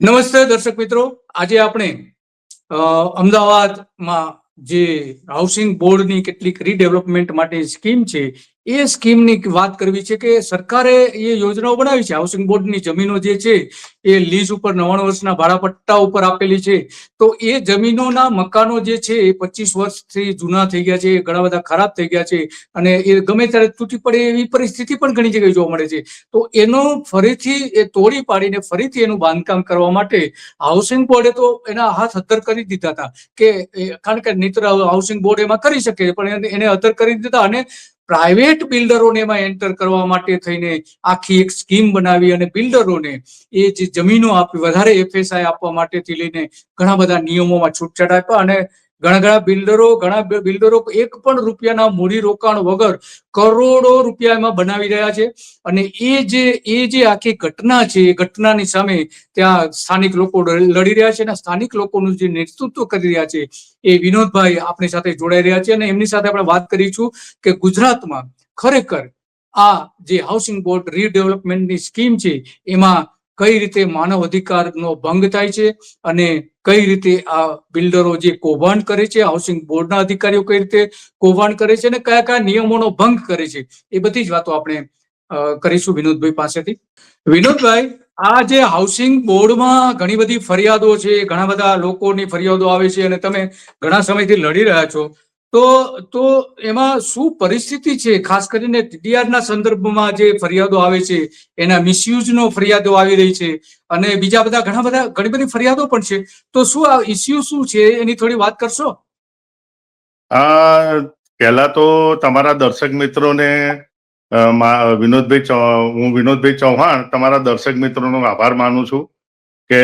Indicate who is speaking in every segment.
Speaker 1: નમસ્તે દર્શક મિત્રો. આજે આપણે અમદાવાદમાં જે હાઉસિંગ બોર્ડની કેટલીક રીડેવલપમેન્ટ માટે સ્કીમ છે એ સ્કીમની વાત કરવી છે કે સરકારે એ યોજનાઓ બનાવી છે. હાઉસિંગ બોર્ડની જમીનો જે છે, એ લીઝ ઉપર નવ્વાણું વર્ષના ભાડા પટ્ટા ઉપર આપેલી છે. તો એ જમીનોના મકાનો જે છે, એ પચીસ વર્ષથી જૂના થઈ ગયા છે ઘણા બધા ખરાબ થઈ ગયા છે અને એ ગમે ત્યારે તૂટી પડે એવી પરિસ્થિતિ પણ ઘણી જગ્યાએ જોવા મળે છે. તો એનો ફરીથી એ તોડી પાડીને ફરીથી એનું બાંધકામ કરવા માટે હાઉસિંગ બોર્ડે તો એના હાથ હદ્દર કરી દીધા હતા કે કારણ કે નહીતર હાઉસિંગ બોર્ડ એમાં કરી શકે, પણ એને- એને કરી દીધા અને પ્રાઇવેટ બિલ્ડરોને એમાં એન્ટર કરવા માટે થઈને આખી એક સ્કીમ બનાવી અને બિલ્ડરોને એ જે જમીનો આપી, વધારે એફએસઆઈ આપવા માટેથી લઈને ઘણા બધા નિયમોમાં છૂટછાટ આપ્યા અને ઘણા ઘણા બિલ્ડરો ઘણા બિલ્ડરો એક પણ રૂપિયાના મૂડી રોકાણ વગર કરોડો રૂપિયા એમાં બનાવી રહ્યા છે. અને એ જે એ જે આખી ઘટના છે, એ ઘટનાની સામે ત્યાં સ્થાનિક લોકો લડી રહ્યા છે અને સ્થાનિક લોકોનું જે નેતૃત્વ કરી રહ્યા છે, એ વિનોદભાઈ આપણી સાથે જોડાઈ રહ્યા છે. અને એમની સાથે આપણે વાત કરીશું કે ગુજરાતમાં ખરેખર આ જે હાઉસિંગ બોર્ડ રીડેવલપમેન્ટની સ્કીમ છે, એમાં કઈ રીતે માનવ અધિકારનો ભંગ થાય છે અને કઈ રીતે આ બિલ્ડરો જે કૌભાંડ કરે છે, હાઉસિંગ બોર્ડના અધિકારીઓ કઈ રીતે કૌભાંડ કરે છે અને કયા કયા નિયમોનો ભંગ કરે છે, એ બધી જ વાતો આપણે કરીશું વિનોદભાઈ પાસેથી. વિનોદભાઈ, આ જે હાઉસિંગ બોર્ડમાં ઘણી બધી ફરિયાદો છે, ઘણા બધા લોકોની ફરિયાદો આવે છે અને તમે ઘણા સમયથી લડી રહ્યા છો. તો તો એમાં શું પરિસ્થિતિ છે? ખાસ કરીને ટીડીઆરના સંદર્ભમાં જે ફરિયાદો આવે છે, એના મિસયુઝનો ફરિયાદો આવી રહી છે અને બીજા બધા ઘણા બધા, ઘણી બધી ફરિયાદો પણ છે. તો શું આ ઇસ્યુ શું છે? એની થોડી વાત કરશો?
Speaker 2: પહેલા તો તમારા દર્શક મિત્રોને વિનોદભાઈ હું વિનોદભાઈ ચૌહાણ તમારા દર્શક મિત્રોનો આભાર માનું છું કે,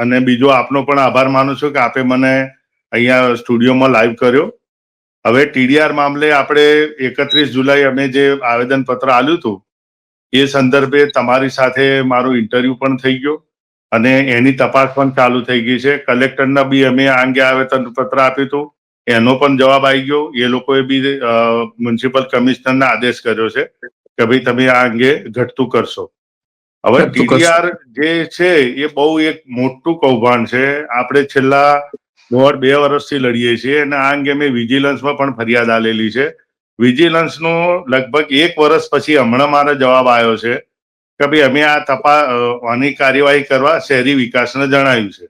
Speaker 2: અને બીજો આપનો પણ આભાર માનું છું કે આપે મને અહીંયા સ્ટુડિયોમાં લાઈવ કર્યો. હવે ટીડીઆર મામલે આપણે એકત્રીસ જુલાઈ અમે જે આવેદન પત્ર આપ્યું હતું એ સંદર્ભે તમારી સાથે મારો ઇન્ટરવ્યુ પણ થઈ ગયો અને એની તપાસ પણ ચાલુ થઈ ગઈ છે. કલેક્ટરના બી અમે આ અંગે આવેદન પત્ર આપ્યું હતું. એનો પણ જવાબ આવી ગયો. એ લોકોએ બી મ્યુનિસિપલ કમિશનરને આદેશ કર્યો છે કે ભાઈ તમે આ અંગે ઘટતું કરશો. હવે ટીડીઆર જે છે એ બહુ એક મોટું કૌભાંડ છે. આપણે છેલ્લા દોઢ બે વર્ષથી લડીએ છીએ અને આ અંગે મેં વિજિલન્સમાં પણ ફરિયાદ આલેલી છે. વિજિલન્સનો લગભગ એક વર્ષ પછી હમણાં મારો જવાબ આવ્યો છે કે ભાઈ અમે આ તપા અ, આની કાર્યવાહી કરવા શહેરી વિકાસને જણાવ્યું છે.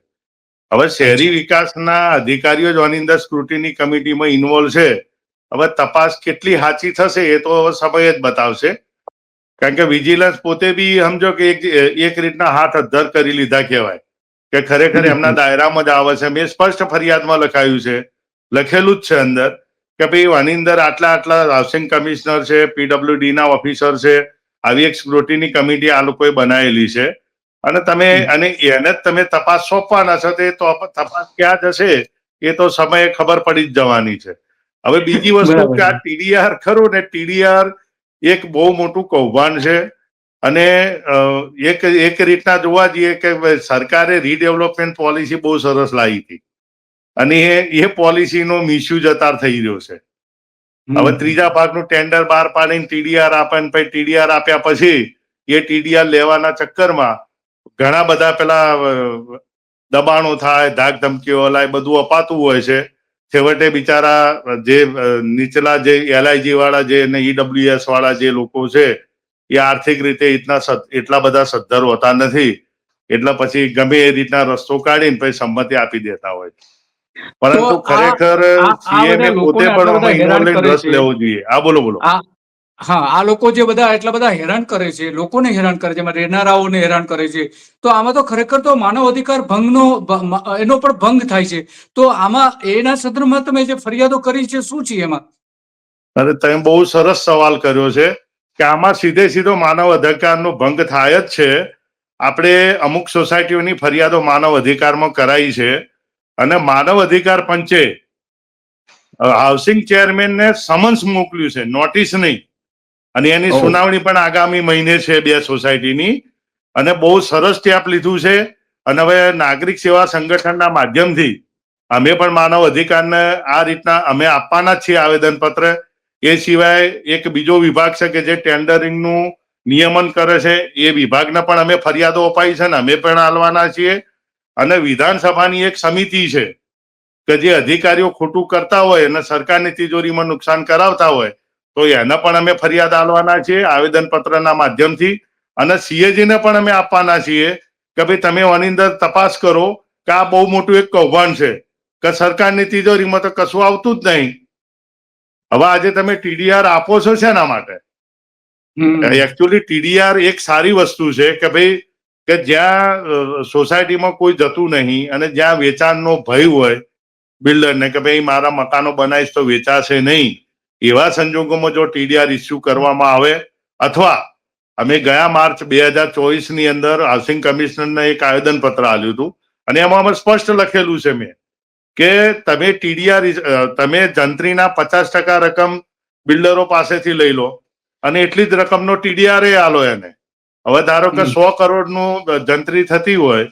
Speaker 2: હવે શહેરી વિકાસના અધિકારીઓ જ આની અંદર સ્ક્રુટિની કમિટીમાં ઇન્વોલ્વ છે. હવે તપાસ કેટલી સાચી થશે એ તો હવે સમય જ બતાવશે. કારણ કે વિજિલન્સ પોતે બી સમજો કે એક એક રીતના હાથ અધ્ધર કરી લીધા કહેવાય. કે ખરેખર એમના દાયરામાં જ આવે છે. મેં સ્પષ્ટ ફરિયાદમાં લખાયું છે. લખેલું જ છે અંદર કે ભાઈ આની અંદર આટલા આટલા હાઉસિંગ કમિશનર છે પીડબ્લ્યુડી ના ઓફિસર છે આવી એક સ્ક્રુટીની કમિટી આ લોકોએ બનાવેલી છે. અને તમે અને એને જ તમે તપાસ સોંપવાના છો તે તો તપાસ ક્યાં જશે? એ તો સમયે ખબર પડી જ જવાની છે. હવે બીજી વસ્તુ કે આ ટીડીઆર ખરું ને ટીડીઆર એક બહુ મોટું કૌભાંડ છે. અને એક એક રીતના જોવા જઈએ કે સરકારે રીડેવલપમેન્ટ પોલિસી બહુ સરસ લાવી હતી. અને એ એ પોલિસીનો મિસયુઝ અતાર થઈ રહ્યો છે. હવે ત્રીજા ભાગનું ટેન્ડર બહાર પાડીને ટીડીઆર આપે ને પછી ટીડીઆર આપ્યા પછી એ ટીડીઆર લેવાના ચક્કરમાં ઘણા બધા પેલા દબાણો થાય ધાક ધમકીઓ લાય બધું અપાતું હોય છે. છેવટે બિચારા જે નીચલા જે એલઆઈજી વાળા જે ને ઈડબ્લ્યુએસ વાળા જે લોકો છે એ આર્થિક રીતે એટલા એટલા બધા સદ્ધર હોતા નથી એટલે પછી ગમે એ રીતના રસ્તો કાઢીને પછી સંમતિ આપી દેતા હોય. પરંતુ ખરેખર
Speaker 1: આ- આ
Speaker 2: સીએમ
Speaker 1: બધા
Speaker 2: પોતે પણ આમાં રસ લેવો જોઈએ. આ બોલો બોલો.
Speaker 1: હા આ લોકો જે બધા એટલા બધા હેરાન કરે છે લોકોને હેરાન કરે છે રહેનારાઓને હેરાન કરે છે. તો આમાં તો ખરેખર તો માનવ અધિકાર ભંગનો એનો પણ ભંગ થાય છે. તો આમાં એના સંદર્ભમાં તમે જે ફરિયાદો કરી છે શું છે એમાં?
Speaker 2: અરે તમે બહુ સરસ સવાલ કર્યો છે. કે આમાં સીધે સીધો માનવ અધિકારનો ભંગ થાય જ છે. આપણે અમુક સોસાયટીઓની ફરિયાદો માનવ અધિકારમાં કરાઈ છે અને માનવ અધિકાર પંચે હાઉસિંગ ચેરમેનને સમન્સ મોકલ્યું છે નોટિસ નહીં. અને એની સુનાવણી પણ આગામી મહિને છે બે સોસાયટીની. અને બહુ સરસ સ્ટેપ લીધું છે. અને હવે નાગરિક સેવા સંગઠનના માધ્યમથી અમે પણ માનવ અધિકારને આ રીતના અમે આપવાના જ છીએ આવેદન પત્ર એ સિવાય એક બીજો વિભાગ છે કે જે ટેન્ડરિંગનું નિયમન કરે છે, એ વિભાગને પણ અમે ફરિયાદો અપાઈ છે ને અમે પણ હાલવાના છીએ. અને વિધાનસભાની એક સમિતિ છે કે જે અધિકારીઓ ખોટું કરતા હોય અને સરકારની તિજોરીમાં નુકસાન કરાવતા હોય, તો એને પણ અમે ફરિયાદ આલવાના છીએ આવેદન પત્રના માધ્યમથી. અને સીએજીને પણ અમે આપવાના છીએ કે ભાઈ તમે આની અંદર તપાસ કરો કે આ બહુ મોટું એક કૌભાંડ છે, કે સરકારની તિજોરીમાં તો કશું આવતું જ નહીં. હવે આજે તમે ટીડીઆર આપો છો શેના માટે. એકચ્યુઅલી ટીડીઆર એક સારી વસ્તુ છે કે ભાઈ કે જ્યાં સોસાયટીમાં કોઈ જતું નહીં અને જ્યાં વેચાણનો ભય હોય બિલ્ડરને કે ભાઈ મારા મકાનો બનાવીશ તો વેચાશે નહીં. એવા સંજોગોમાં જો ટીડીઆર ઇસ્યુ કરવામાં આવે અથવા અમે ગયા માર્ચ બે હજાર ચોવીસની અંદર હાઉસિંગ કમિશનરને એક આવેદન પત્ર આપ્યું હતું અને એમાં અમે સ્પષ્ટ લખેલું છે મેં. કે તમે ટીડીઆર તમે જંત્રીના પચાસ ટકા રકમ બિલ્ડરો પાસેથી લઈ લો અને એટલી જ રકમનો ટીડીઆર એ આલો એને. હવે ધારો કે સો કરોડનું જંત્રી થતી હોય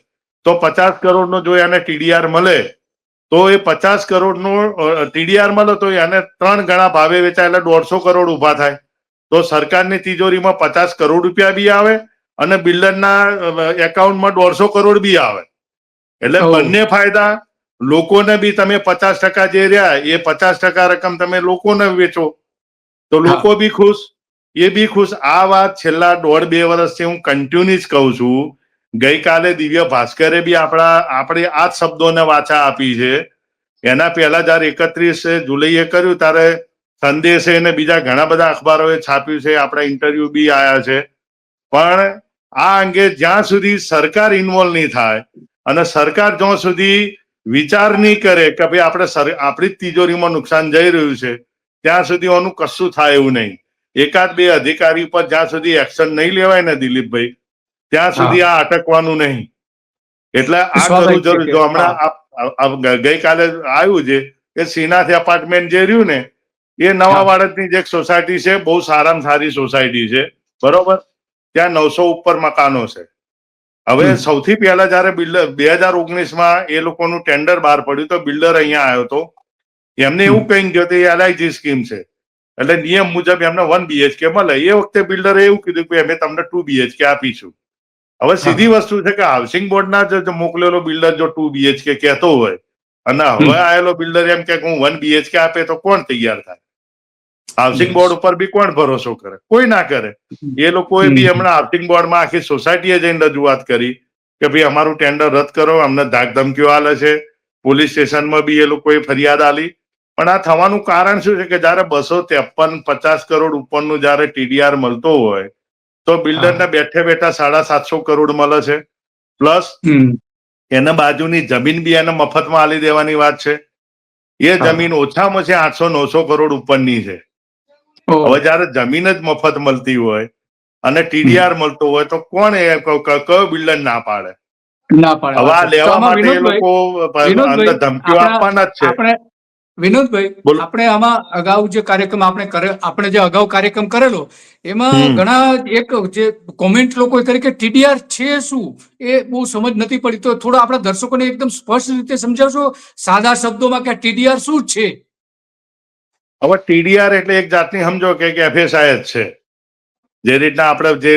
Speaker 2: તો પચાસ કરોડનો જો એને ટીડીઆર મળે તો એ પચાસ કરોડનું ટીડીઆર મળે તો એને ત્રણ ગણા ભાવે વેચાય એટલે દોઢસો કરોડ ઊભા થાય. તો સરકારની તિજોરીમાં પચાસ કરોડ રૂપિયા બી આવે અને બિલ્ડરના એકાઉન્ટમાં દોઢસો કરોડ બી આવે. એટલે બંને ફાયદા લોકોને બી તમે પચાસ ટકા જે રહ્યા એ પચાસ ટકા રકમ તમે લોકોને વેચો. તો લોકો બી ખુશ એ બી ખુશ. આ વાત છેલ્લા દોઢ બે વર્ષથી હું કન્ટિન્યુઅસ કહું છું. ગઈકાલે દિવ્ય ભાસ્કરે બી આપણા આપણે આ જ શબ્દોને વાચા આપી છે. એના પહેલા જયારે એકત્રીસ જુલાઈએ કર્યું ત્યારે સંદેશે અને બીજા ઘણા બધા અખબારોએ છાપ્યું છે આપણા ઇન્ટરવ્યુ બી આવ્યા છે. પણ આ અંગે જ્યાં સુધી સરકાર ઇન્વોલ્વ નહીં થાય અને સરકાર જ્યાં સુધી વિચાર નહીં કરે કે ભાઈ આપણે આપણી તિજોરીમાં નુકસાન જઈ રહ્યું છે ત્યાં સુધી આનું કશું થાય એવું નહીં. એકાદ બે અધિકારી પર જ્યાં સુધી એક્શન નહીં લેવાય ને દિલીપભાઈ ત્યાં સુધી આ અટકવાનું નહીં. એટલે આ કરવું જરૂર જો હમણાં ગઈકાલે આવ્યું છે કે શ્રીનાથ એપાર્ટમેન્ટ જે રહ્યું ને એ નવા
Speaker 1: હા.
Speaker 2: જે એક સોસાયટી છે બહુ સારામાં સારી સોસાયટી છે બરોબર? ત્યાં નવસો ઉપર મકાનો છે. હવે સૌથી પહેલા જયારે બિલ્ડર બે હજાર ઓગણીસમાં એ લોકોનું ટેન્ડર બહાર પડ્યું તો બિલ્ડર અહીંયા આવ્યો હતો. એમને એવું કહી ગયો કે એલઆઈજી સ્કીમ છે. એટલે નિયમ મુજબ એમને વન બીએચકે મળે. એ વખતે બિલ્ડરે એવું કીધું કે અમે તમને ટુ બીએચકે આપીશું. હવે સીધી વસ્તુ છે કે હાઉસિંગ બોર્ડના જ જો મોકલેલો બિલ્ડર જો ટુ બીએચકે કહેતો હોય. અને હવે આવેલો બિલ્ડર એમ કે હું વન બીએચકે આપે તો કોણ તૈયાર થાય? હાઉસિંગ બોર્ડ ઉપર બી કોણ ભરોસો કરે કોઈ ના કરે એ લોકોએ બી
Speaker 1: હમ.
Speaker 2: હમણાં હાઉસિંગ બોર્ડમાં આખી સોસાયટીએ જઈને રજૂઆત કરી કે ભાઈ અમારું ટેન્ડર રદ કરો અમને ધાક ધમકીઓ આલે છે પોલીસ સ્ટેશનમાં બી એ લોકોએ ફરિયાદ આલી પણ આ થવાનું કારણ શું છે કે જયારે બસો ત્રેપન પચાસ કરોડ ઉપરનું જયારે ટીડીઆર મળતો હોય તો બિલ્ડરને બેઠે બેઠા સાડા સાતસો કરોડ મળે છે પ્લસ. એને બાજુની જમીન બી એને મફતમાં આલી દેવાની વાત છે એ. જમીન ઓછામાં ઓછી આઠસો નવસો કરોડ ઉપરની છે. હવે જયારે જમીન જ મફત મળતી હોય અને ટીડીઆર મળતો હોય તો કોણ એ કયો બિલ્ડર ના પાડે?
Speaker 1: ના પાડે.
Speaker 2: હવે આ
Speaker 1: વાત છે. તો
Speaker 2: લેવા માટે એ
Speaker 1: વિનોદભાઈ,
Speaker 2: લોકો અંદર ધમકીઓ આપવાના જ છે.
Speaker 1: આપણે વિનોદભાઈ આપણે આમાં અગાઉ જે કાર્યક્રમ આપણે કરે આપણે જે અગાઉ કાર્યક્રમ કરેલો એમાં ઘણા એક જે કોમેન્ટ લોકો તરીકે ટીડીઆર છે શું? એ બહુ સમજ નથી પડી. તો થોડું આપણા દર્શકોને એકદમ સ્પષ્ટ રીતે સમજાવશો? સાદા શબ્દોમાં કે ટીડીઆર શું છે?
Speaker 2: હવે ટીડીઆર એટલે એક જાતની સમજો કે એફએસઆઈ જ છે. જે રીતના આપણે જે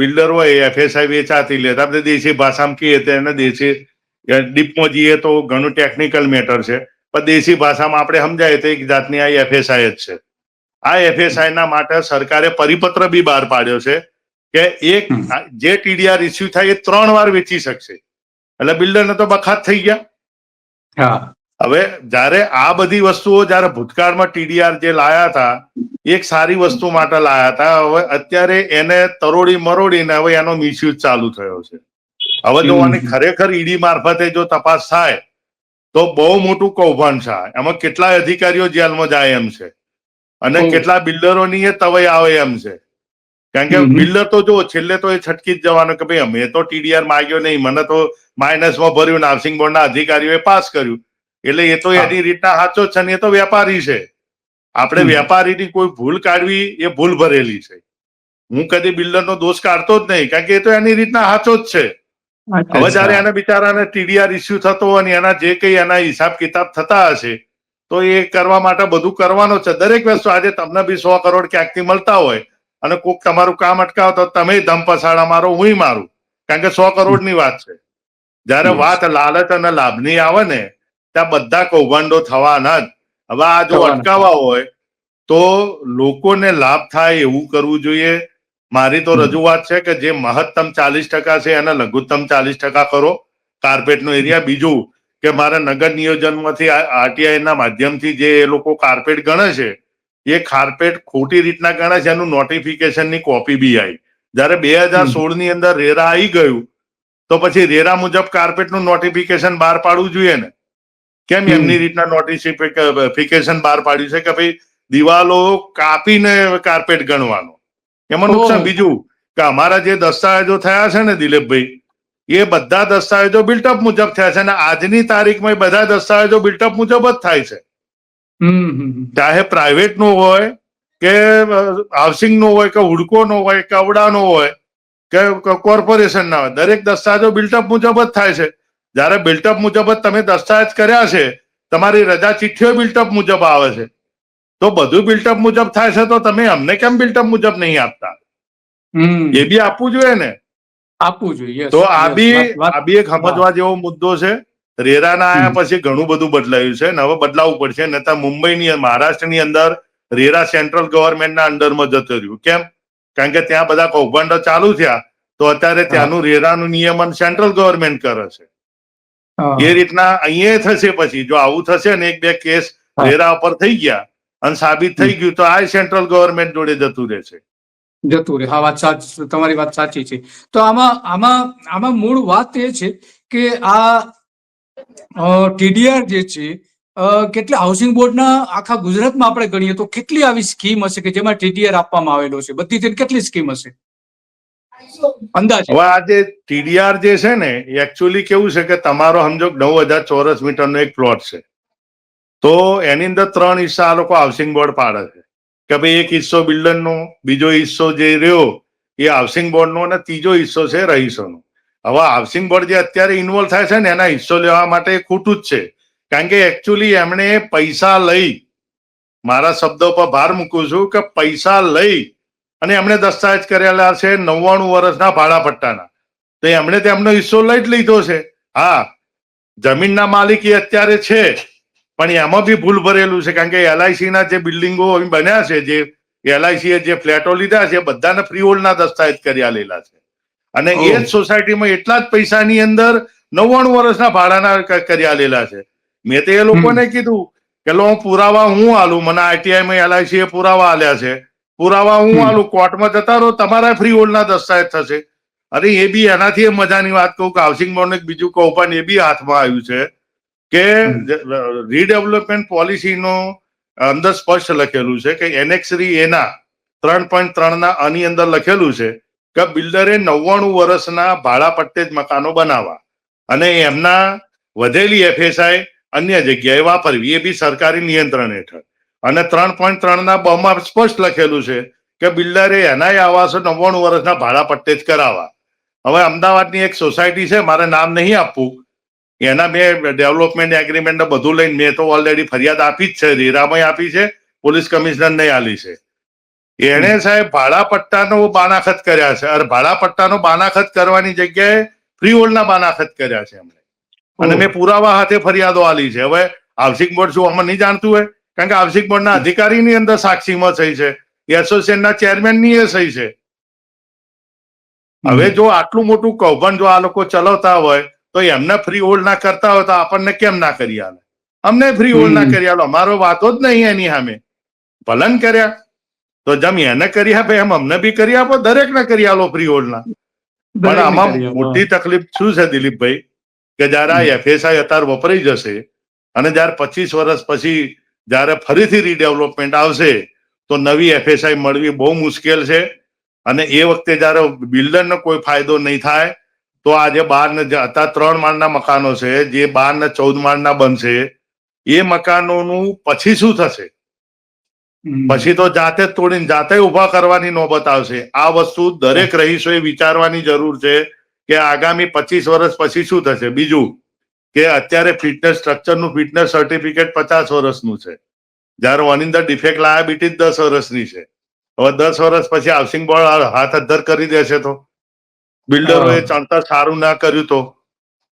Speaker 2: બિલ્ડર હોય એ એફએસઆઈ વેચાતી લે. આપણે દેશી ભાષામાં કહીએ તો એને દેશી ડીપમાં જઈએ તો ઘણું ટેકનિકલ મેટર છે. પણ દેશી ભાષામાં આપણે સમજાય તો એક જાતની આ એફએસઆઈ જ છે. આ એફએસઆઈના માટે સરકારે પરિપત્ર બી બહાર પાડ્યો છે કે એક જે ટીડીઆર ઇસ્યુ થાય એ ત્રણ વાર વેચી શકશે. એટલે બિલ્ડરને તો બખાત થઈ ગયા.
Speaker 1: હા.
Speaker 2: હવે જ્યારે આ બધી વસ્તુઓ જ્યારે ભૂતકાળમાં ટીડીઆર જે લાયા હતા એક સારી વસ્તુ માટે લાયા હતા. હવે અત્યારે એને તરોડી મરોડીને હવે એનો મિસયુઝ ચાલુ થયો છે. હવે જો. આની ખરેખર ઈડી મારફતે જો તપાસ થાય તો બહુ મોટું કૌભાંડ છે એમાં કેટલા અધિકારીઓ જેલમાં જાય એમ છે. અને કેટલા બિલ્ડરોની એ તવાઈ આવે એમ છે. કારણ કે બિલ્ડર તો જો છેલ્લે તો એ છટકી જ જવાનો કે ભાઈ અમે તો ટીડીઆર માંગ્યો નહીં. મને તો માઇનસમાં ભર્યું. નાર્સિંગ બોર્ડના અધિકારીઓએ પાસ કર્યું. એટલે એ તો એની રીતના સાચો છે ને એ તો વેપારી છે. આપણે વેપારીની કોઈ ભૂલ કાઢવી એ ભૂલ ભરેલી છે. હું કદી બિલ્ડરનો દોષ કાઢતો જ નહીં કારણ કે એ તો એની રીતના સાચો જ છે. હવે જયારે એને બિચારાને ટીડીઆર ઇસ્યુ થતો અને એના જે કઈ એના હિસાબ કિતાબ થતા હશે તો એ કરવા માટે બધું કરવાનો છે. દરેક વસ્તુ આજે તમને બી સો કરોડ ક્યાંકથી મળતા હોય અને કોક તમારું કામ અટકાવો તો તમે ધમપસાડા મારો હું મારું. કારણ કે સો કરોડની વાત છે. જયારે વાત લાલચ અને લાભની આવે ને ત્યાં બધા કૌભાંડો થવાના જ. હવે આ જો અટકાવવા હોય તો લોકોને લાભ થાય એવું કરવું જોઈએ. મારી તો રજૂઆત છે કે જે મહત્તમ ચાલીસ ટકા છે એને લઘુત્તમ ચાલીસ ટકા કરો. કાર્પેટનો એરિયા બીજું કે મારા નગર નિયોજનમાંથી આરટીઆઈના માધ્યમથી જે એ લોકો કાર્પેટ ગણે છે એ કાર્પેટ ખોટી રીતના ગણે છે એનું નોટિફિકેશનની કોપી બી આવી જ્યારે બે હજાર સોળની સોળની અંદર રેરા આવી ગયું તો પછી રેરા મુજબ કાર્પેટનું નોટિફિકેશન બહાર પાડવું જોઈએ ને. કેમ એમની રીતના નોટિફિકેશન બહાર પાડ્યું છે કે ભાઈ દિવાલો કાપીને કાર્પેટ ગણવાનો. એમાં નુકસાન બીજું કે અમારા જે દસ્તાવેજો થયા છે ને દિલીપભાઈ એ બધા દસ્તાવેજો બિલ્ટઅપ મુજબ થયા છે અને આજની તારીખમાં બધા દસ્તાવેજો બિલ્ટઅપ મુજબ જ થાય છે. ચાહે પ્રાઇવેટ નો હોય કે હાઉસિંગ નો હોય કે હુડકો નો હોય કે અવડા નો હોય કે કોર્પોરેશન ના હોય દરેક દસ્તાવેજો બિલ્ટઅપ મુજબ જ થાય છે. જ્યારે બિલ્ટઅપ મુજબ જ તમે દસ્તાવેજ કર્યા છે તમારી રજા ચિઠ્ઠીઓ બિલ્ટઅપ મુજબ આવે છે. તો બધું બિલ્ટઅપ મુજબ થાય છે તો તમે અમને કેમ બિલ્ટઅપ મુજબ નહીં આપતા? એ બી આપવું જોઈએ ને?
Speaker 1: આપવું જોઈએ
Speaker 2: તો આ બી આ બી એક સમજવા જેવો મુદ્દો છે. રેરાના આયા પછી ઘણું બધું બદલાયું છે ને હવે બદલાવવું પડશે નતા મુંબઈની મહારાષ્ટ્રની અંદર રેરા સેન્ટ્રલ ગવર્મેન્ટના અંડરમાં જતો રહ્યું. કેમ? કારણ કે ત્યાં બધા કૌભાંડો ચાલુ થયા. તો અત્યારે ત્યાંનું રેરાનું નિયમન સેન્ટ્રલ ગવર્મેન્ટ કરે છે. એ રીતના અહીંયા થશે પછી. જો આવું થશે ને એક બે કેસ. રેરા ઉપર થઈ ગયા અને સાબિત થઈ ગયું તો આ સેન્ટ્રલ ગવર્મેન્ટ જોડે જતું રહેશે.
Speaker 1: જતું રહે. હા વાત સાચી તમારી વાત સાચી છે. તો આમાં આમાં આમાં મૂળ વાત એ છે કે આ ટીડીઆર જે છે કેટલા હાઉસિંગ બોર્ડના આખા ગુજરાતમાં આપણે ગણીએ તો કેટલી આવી સ્કીમ હશે કે જેમાં ટીડીઆર આપવામાં આવેલો છે? બધી કેટલી સ્કીમ હશે? અંદાજે.
Speaker 2: હવે આ જે ટીડીઆર જે છે ને એકચ્યુઅલી કેવું છે કે તમારો સમજો નવ હજાર ચોરસ મીટરનો એક પ્લોટ છે. તો એની અંદર ત્રણ હિસ્સા આ લોકો હાઉસિંગ બોર્ડ પાડે છે. કે ભાઈ એક હિસ્સો બિલ્ડરનો, બીજો હિસ્સો જે રહ્યો, એ હાઉસિંગ બોર્ડનો અને ત્રીજો હિસ્સો છે રહીશોનો. હવે હાઉસિંગ બોર્ડ જે અત્યારે ઇન્વોલ્વ થાય છે ને, એના હિસ્સો લેવા માટે ખોટું જ છે. કારણ કે એકચ્યુઅલી એમણે પૈસા લઈ, મારા શબ્દો પર ભાર મૂકું છું કે પૈસા લઈ અને એમણે દસ્તાવેજ કરેલા છે નવ્વાણું વર્ષના ભાડા પટ્ટાના તો એમણે તેમનો હિસ્સો લઈ જ લીધો છે. હા જમીનના માલિક એ અત્યારે છે પણ એમાં બી ભૂલ ભરેલું છે કારણ કે એલઆઈસી ના જે બિલ્ડિંગો બન્યા છે જે એલઆઈસી એ જે ફ્લેટો લીધા છે બધાને ફ્રી હોલ્ડના દસ્તાવેજ કર્યા લેલા છે. અને એ જ. સોસાયટીમાં એટલા જ પૈસાની અંદર નવ્વાણું વર્ષના ભાડાના કર્યા લેલા છે. મેં તો એ લોકોને કીધું કે લો પુરાવા હું આલું મને આઈટીઆઈમાં એલઆઈસી એ પુરાવા આલ્યા છે. પુરાવા હું. આલું કોર્ટમાં જતા રહો તમારા ફ્રી હોલ્ડના દસ્તાવેજ થશે અરે એ બી એનાથી મજાની વાત કહું કે હાઉસિંગ બોર્ડને બીજું કહું પણ એ બી હાથમાં આવ્યું છે કે. રીડેવલપમેન્ટ પોલિસીનો અંદર સ્પષ્ટ લખેલું છે કે એનેક્સરી એના ત્રણ પોઈન્ટ ત્રણના આની અંદર લખેલું છે કે બિલ્ડરે નવ્વાણું વર્ષના ભાડા પટ્ટે જ મકાનો બનાવવા અને એમના વધેલી એફએસઆઈ અન્ય જગ્યાએ વાપરવી એ બી સરકારી નિયંત્રણ હેઠળ અને ત્રણ પોઈન્ટ ત્રણ ના બમાં સ્પષ્ટ લખેલું છે કે બિલ્ડરે એનાય આવાસો નવ્વાણું વર્ષના ભાડા પટ્ટે જ કરાવવા. હવે અમદાવાદની એક સોસાયટી છે મારે નામ નહીં આપવું. એના મેં ડેવલપમેન્ટ એગ્રીમેન્ટ બધું લઈને મેં તો ઓલરેડી ફરિયાદ આપી જ છે રેરામાં આપી છે પોલીસ કમિશનર ને આલી છે. એણે સાહેબ ભાડા પટ્ટાનો બાનાખત કર્યા છે અરે ભાડા પટ્ટાનો બાનાખત કરવાની જગ્યાએ ફ્રી હોલ્ડના બાનાખત કર્યા છે એમણે. અને મેં પુરાવા હાથે ફરિયાદો આલી છે. હવે હાઉસિંગ બોર્ડ શું અમને નહીં જાણતું હોય? કારણ કે હાઉસિંગ બોર્ડના અધિકારીની અંદર સાક્ષીમાં થઈ છે. એસોસિએશનના ચેરમેનની એ સહી છે. હવે જો આટલું મોટું કૌભાંડ જો આ લોકો ચલાવતા હોય તો એમને ફ્રી હોલ્ડ ના કરતા હોય તો આપણને કેમ ના કરી આલે? અમને ફ્રી હોલ્ડ ના કરી આલો. અમારો વાતો જ નહીં એની સામે. ભલન કર્યા. તો જેમ એને કરી આપે એમ અમને બી કરી આપો. દરેક ને કરી આલો ફ્રી હોલ્ડ ના. પણ આમાં મોટી તકલીફ શું છે દિલીપભાઈ? કે જયારે આ એફએસઆઈ અત્યારે વપરાઈ જશે અને જયારે પચીસ વર્ષ પછી જયારે ફરીથી રીડેવલપમેન્ટ આવશે તો નવી એફએસઆઈ મળવી બહુ મુશ્કેલ છે. અને એ વખતે જયારે બિલ્ડરને કોઈ ફાયદો નહીં થાય તો આજે બાર ને અત્યારે ત્રણ માળના મકાનો છે જે બાર ને ચૌદ માળના બનશે. એ મકાનોનું પછી શું થશે? પછી તો જાતે જ તોડીને જાતે ઊભા કરવાની નોબત આવશે. આ વસ્તુ દરેક રહીશોએ વિચારવાની જરૂર છે કે આગામી પચીસ વર્ષ પછી શું થશે? બીજું કે અત્યારે ફિટનેસ સ્ટ્રક્ચરનું ફિટનેસ સર્ટિફિકેટ પચાસ વર્ષનું છે. જ્યારે one in the defect liability દસ વર્ષની છે. હવે દસ વર્ષ પછી હાઉસિંગ બોર્ડ હાથ અધ્ધર કરી દેશે તો. બિલ્ડરોએ. ચણતર સારું ના કર્યું તો.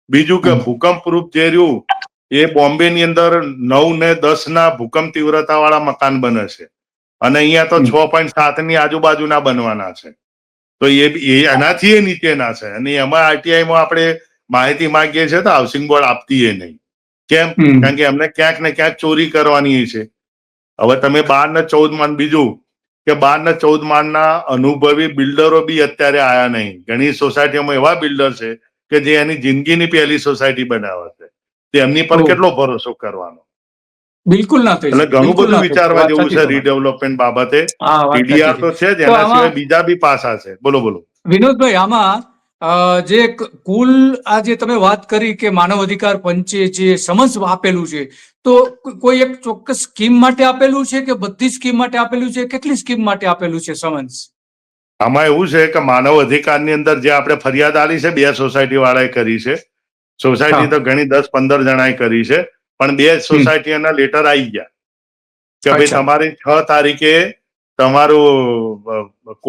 Speaker 2: બીજું કે ભૂકંપ પ્રૂફ જે રહ્યું એ બોમ્બે ની અંદર નવ ને દસ ના ભૂકંપ તીવ્રતા વાળા મકાન બને છે. અને અહીંયા તો છ પોઈન્ટ સાતની આજુબાજુના બનવાના છે. તો એ એ એનાથી એ નીચેના છે. અને એમાં આરટીઆઈમાં આપણે માહિતી માંગીએ છીએ તો હાઉસિંગ બોર્ડ આપતી એ નહીં. કેમ? કારણ કે એમને ક્યાંક ને ક્યાંક ચોરી કરવાની છે. હવે તમે બાર ને ચૌદ માન બીજું કે બાર ને ચૌદ માનના અનુભવી બિલ્ડરો બી અત્યારે આયા નહીં. ઘણી સોસાયટીઓમાં એવા બિલ્ડર છે કે જે એની જિંદગીની પહેલી સોસાયટી બનાવે છે. એમની પર કેટલો ભરોસો કરવાનો?
Speaker 1: બિલકુલ ના થઈ
Speaker 2: એટલે ઘણું બધું. વિચારવા જેવું છે. રીડેવલપમેન્ટ બાબતે.
Speaker 1: સાચી.
Speaker 2: તો
Speaker 1: છે.
Speaker 2: જ એના સિવાય બીજા બી પાસા છે. બોલો બોલો.
Speaker 1: વિનોદભાઈ આમાં જે કુલ આ જે તમે વાત કરી કે માનવ અધિકાર પંચે જે સમન્સ આપેલું છે તો કોઈ એક ચોક્કસ સ્કીમ માટે આપેલું છે કે બધી સ્કીમ માટે આપેલું છે? કેટલી સ્કીમ માટે આપેલું છે સમન્સ?
Speaker 2: આમાં એવું છે કે માનવ અધિકારની અંદર જે આપણે ફરિયાદ આલી છે બે સોસાયટી વાળાએ કરી છે. સોસાયટી તો ઘણી દસ પંદર જણાએ કરી છે પણ બે સોસાયટીના લેટર આવી ગયા. કે ભાઈ તમારી છ તારીખે તમારું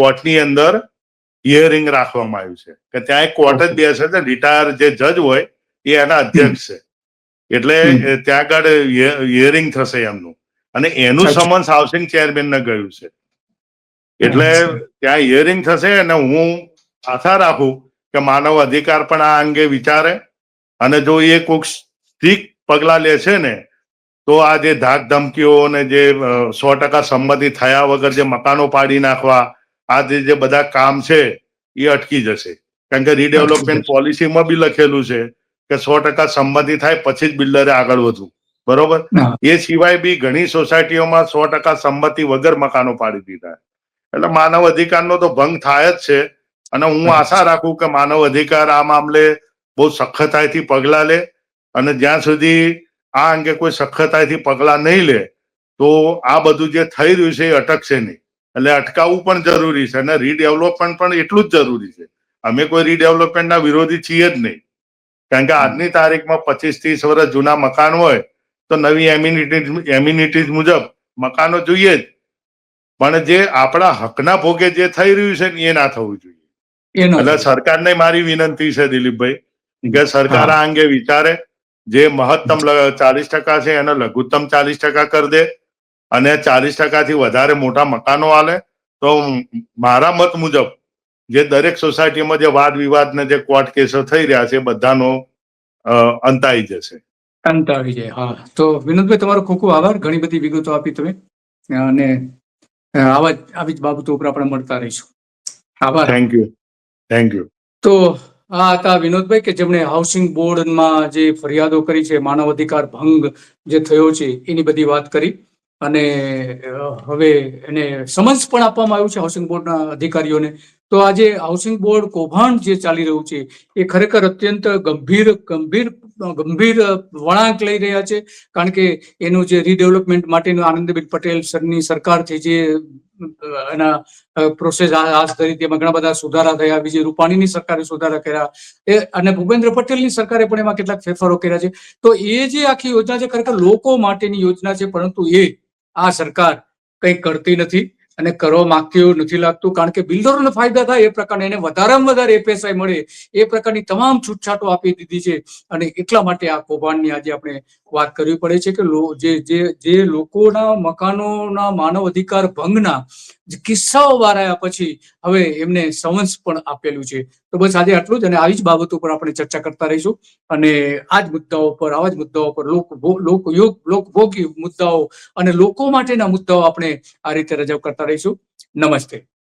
Speaker 2: કોર્ટની અંદર હિયરિંગ રાખવામાં આવ્યું છે. કે ત્યાં એક કોર્ટ જ. બેસે છે રિટાયર જે જજ હોય એ એના અધ્યક્ષ છે. એટલે ત્યાં આગળ હિયરિંગ થશે એમનું. અને એનું. સમન્સ હાઉસિંગ ચેરમેન ને ગયું છે. એટલે ત્યાં હિયરિંગ થશે અને હું આશા રાખું કે માનવ અધિકાર પણ આ અંગે વિચારે. અને જો એ કોઈક સ્ટ્રીક પગલા લે છે ને તો આ જે ધાક ધમકીઓ અને જે સો ટકા સંમતિ થયા વગર જે મકાનો પાડી નાખવા આ જે બધા કામ છે એ અટકી જશે. કારણ કે રીડેવલપમેન્ટ પોલિસીમાં બી લખેલું છે કે સો ટકા સંમતિ થાય પછી જ બિલ્ડરે આગળ વધવું. બરોબર? એ સિવાય બી ઘણી સોસાયટીઓમાં સો ટકા સંમતિ વગર મકાનો પાડી દીધા. એટલે માનવ અધિકારનો તો ભંગ થાય જ છે. અને હું. આશા રાખું કે માનવ અધિકાર આ મામલે બહુ સખતાઈથી પગલા લે અને જ્યાં સુધી આ અંગે કોઈ સખતાઈથી પગલા નહીં લે તો આ બધું જે થઈ રહ્યું છે એ અટકશે નહીં. એટલે અટકાવવું પણ જરૂરી છે અને રીડેવલપમેન્ટ પણ એટલું જ જરૂરી છે. અમે કોઈ રીડેવલપમેન્ટના વિરોધી છીએ જ નહીં. કારણ કે આજની તારીખમાં પચીસ ત્રીસ વર્ષ જૂના મકાન હોય તો નવી એમ્યુનિટીઝ એમ્યુનિટીઝ મુજબ મકાનો જોઈએ જ. પણ જે આપણા હકના ભોગે જે થઈ રહ્યું છે ને એ ના થવું જોઈએ. એટલે સરકારને મારી વિનંતી છે દિલીપભાઈ કે સરકાર આ અંગે વિચારે જે મહત્તમ ચાલીસ ટકા છે એને લઘુત્તમ ચાલીસ ટકા કરી દે. અને ચાલીસ ટકાથી વધારે મોટા મકાનો આલે તો મારા મત મુજબ જે દરેક સોસાયટીમાં જે વાદ વિવાદ ને જે કોર્ટ કેસો થઈ રહ્યા છે બધાનો અંતાઈ અંત આવી જશે.
Speaker 1: અંત આવી જાય હા. તો વિનોદભાઈ તમારો ખૂબ ખૂબ આભાર. ઘણી બધી વિગતો આપી તમે. અને આવા જ આવી જ બાબતો ઉપર આપણે મળતા રહીશું. આભાર.
Speaker 2: થેન્ક યુ થેન્ક યુ
Speaker 1: તો આ હતા વિનોદભાઈ કે જેમણે હાઉસિંગ બોર્ડમાં જે ફરિયાદો કરી છે માનવ અધિકાર ભંગ જે થયો છે એની બધી વાત કરી. અને હવે એને સમન્સ પણ આપવામાં આવ્યું છે હાઉસિંગ બોર્ડના અધિકારીઓને. તો આજે હાઉસિંગ બોર્ડ કૌભાંડ જે ચાલી રહ્યું છે, એ ખરેખર અત્યંત ગંભીર ગંભીર ગંભીર વળાંક લઈ રહ્યા છે. કારણ કે એનું જે રીડેવલપમેન્ટ માટેનું આનંદબેન પટેલ સરની સરકારથી જે, એના પ્રોસેસ હાથ ધરી તેમાં ઘણા બધા સુધારા થયા. બીજી રૂપાણીની સરકારે સુધારા કર્યા. એ, અને ભૂપેન્દ્ર પટેલની સરકારે પણ એમાં કેટલાક ફેરફારો કર્યા છે. તો એ જે આખી યોજના છે, ખરેખર લોકો માટેની યોજના છે, પરંતુ એ આ સરકાર કંઈ કરતી નથી અને કરવા માંગતી એવું નથી લાગતું, કારણ કે બિલ્ડરોને ફાયદા થાય એ પ્રકારને. એને વધારેમાં વધારે એપીએસઆઈ મળે એ પ્રકારની તમામ છૂટછાટો આપી દીધી છે અને એટલા માટે આ કૌભાંડની આજે આપણે વાત કરવી પડે છે કે જે જે જે લોકોના મકાનોના માનવ અધિકાર ભંગના કિસ્સાઓ વારાયા પછી હવે એમને સમન્સ પણ આપેલું છે. તો બસ આજે આટલું જ અને આવી જ બાબતો પર આપણે ચર્ચા કરતા રહીશું અને આ જ મુદ્દાઓ પર, આવા જ મુદ્દાઓ પર, લોક યોગ લોકભોગી મુદ્દાઓ અને લોકો માટેના મુદ્દાઓ આપણે આ રીતે રજૂ કરતા રહીશું. નમસ્તે.